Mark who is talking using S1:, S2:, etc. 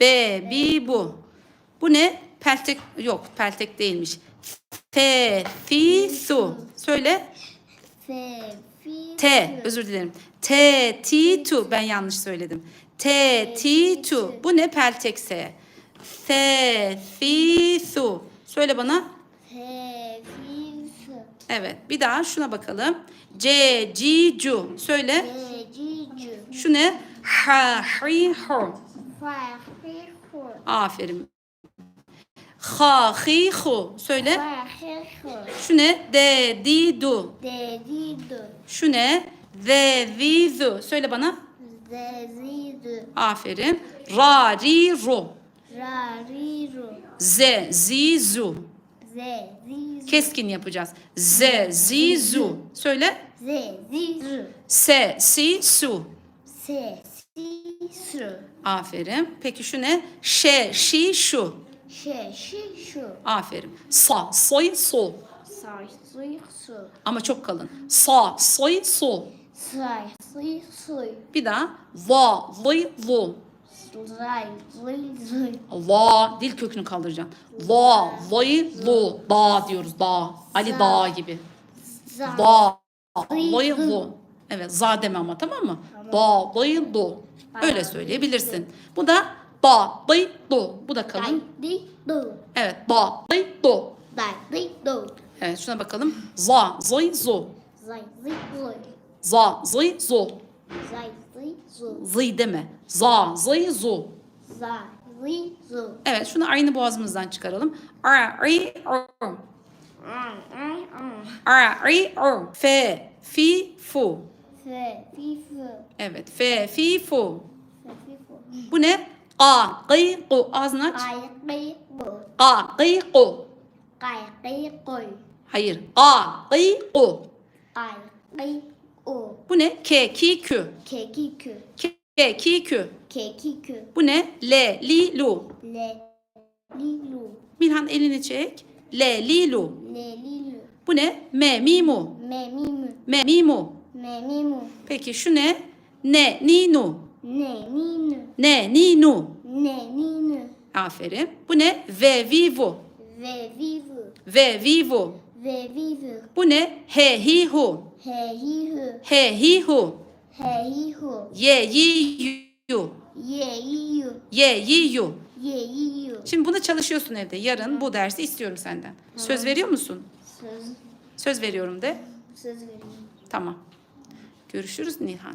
S1: Be, bi, bu. Bu ne? Peltek yok peltek değilmiş. Fe, fi, su. Söyle.
S2: Fe, fi,
S1: T özür dilerim. T, ti, tu. Ben yanlış söyledim. T, ti, tu. Bu ne peltekse? Fe, fi, su. Söyle bana.
S2: Fe, fi, su.
S1: Evet. Bir daha şuna bakalım. C, ci, cu. Söyle.
S2: Ce, ci, cu.
S1: Şu ne? Ha, hi,
S2: fi, hu.
S1: Aferin. Ha, hi, hu. Söyle.
S2: Fa, hi, hu.
S1: Şu ne? De, di, du.
S2: De, di, du.
S1: Şu ne? Ze, zi, zu. Söyle bana.
S2: Ze, zi, du.
S1: Aferin. Ra, ri, ru.
S2: Ra, ri, ru.
S1: Ze, zi, zu.
S2: Ze, zi, zu.
S1: Keskin yapacağız. Ze, zi, zu. Söyle.
S2: Ze, zi, zu.
S1: Aferin. Peki şu ne? Şe, şi, şu.
S2: She, şi, şu.
S1: Aferin. Sa, soy, sol.
S2: Say, suy, su.
S1: Ama çok kalın. Sa, soy, sol.
S2: Say, suy, suy.
S1: Bir daha. Va, lı, lu.
S2: Zay, zuy, zuy.
S1: Va, dil kökünü kaldıracaksın. Va, lı, lu. Da diyoruz, da. Ali
S2: Za.
S1: da gibi.
S2: Zay.
S1: Da,
S2: Lı,
S1: lı,
S2: lı.
S1: lu. Evet, za deme ama tamam mı? Da, lı, lu. Öyle söyleyebilirsin. Bu da da, lı, lu. Bu da kalın. Evet.
S2: Day, di, du.
S1: Evet, şuna bakalım. Za, zı, zu.
S2: Zay, zi, zuy.
S1: Za.
S2: Zay, zu.
S1: Zı deme. Za.
S2: Zay, zi, zu.
S1: Evet, şunu aynı boğazımızdan çıkaralım. Ara, ri,
S2: ay.
S1: Ara, ri, ru. Fe, fi, fu.
S2: Fe, fi, fu.
S1: Evet, fe, fi, fu.
S2: Fe, fi, fu.
S1: Bu ne? Qa, gıy, gu. Ağzını aç.
S2: Ay, qi, bu.
S1: Qa, gıy.
S2: Qay, qi, quy.
S1: Hayır. Qa, gıy, gu.
S2: Qay, qi, u.
S1: Bu ne? Ke, ki, kü.
S2: Ke, ki, kü.
S1: Ke, ki, kü.
S2: Ke, ki, kü.
S1: Bu ne? Le, li, lu.
S2: Le, li, lu.
S1: Milhan elini çek. Le, li, lu.
S2: Le, li, lu.
S1: Bu ne? Me, mi, mu.
S2: Me, mi, mu.
S1: Me, mi, mu.
S2: Me, mi, mu.
S1: Peki şu ne? Ne, ni, nu.
S2: Ne, ni, nu.
S1: Ne, ni, nu.
S2: Ne, ni, nu.
S1: Aferin. Bu ne? Ve, vivu.
S2: Ve, vivu.
S1: Ve, vivu.
S2: Ve, vivu.
S1: Bu ne? He, hi, hu.
S2: He, hi, hu.
S1: He, hi, hu.
S2: He, hi, hu.
S1: Ye, yi, yu.
S2: Ye, yi, yu.
S1: Ye, yi, yu.
S2: Ye, yi, yu.
S1: Şimdi bunu çalışıyorsun evde. Yarın bu dersi istiyorum senden. Söz veriyor musun?
S2: Söz,
S1: Söz veriyorum de.
S2: söz veriyorum.
S1: Tamam. Görüşürüz Nilhan.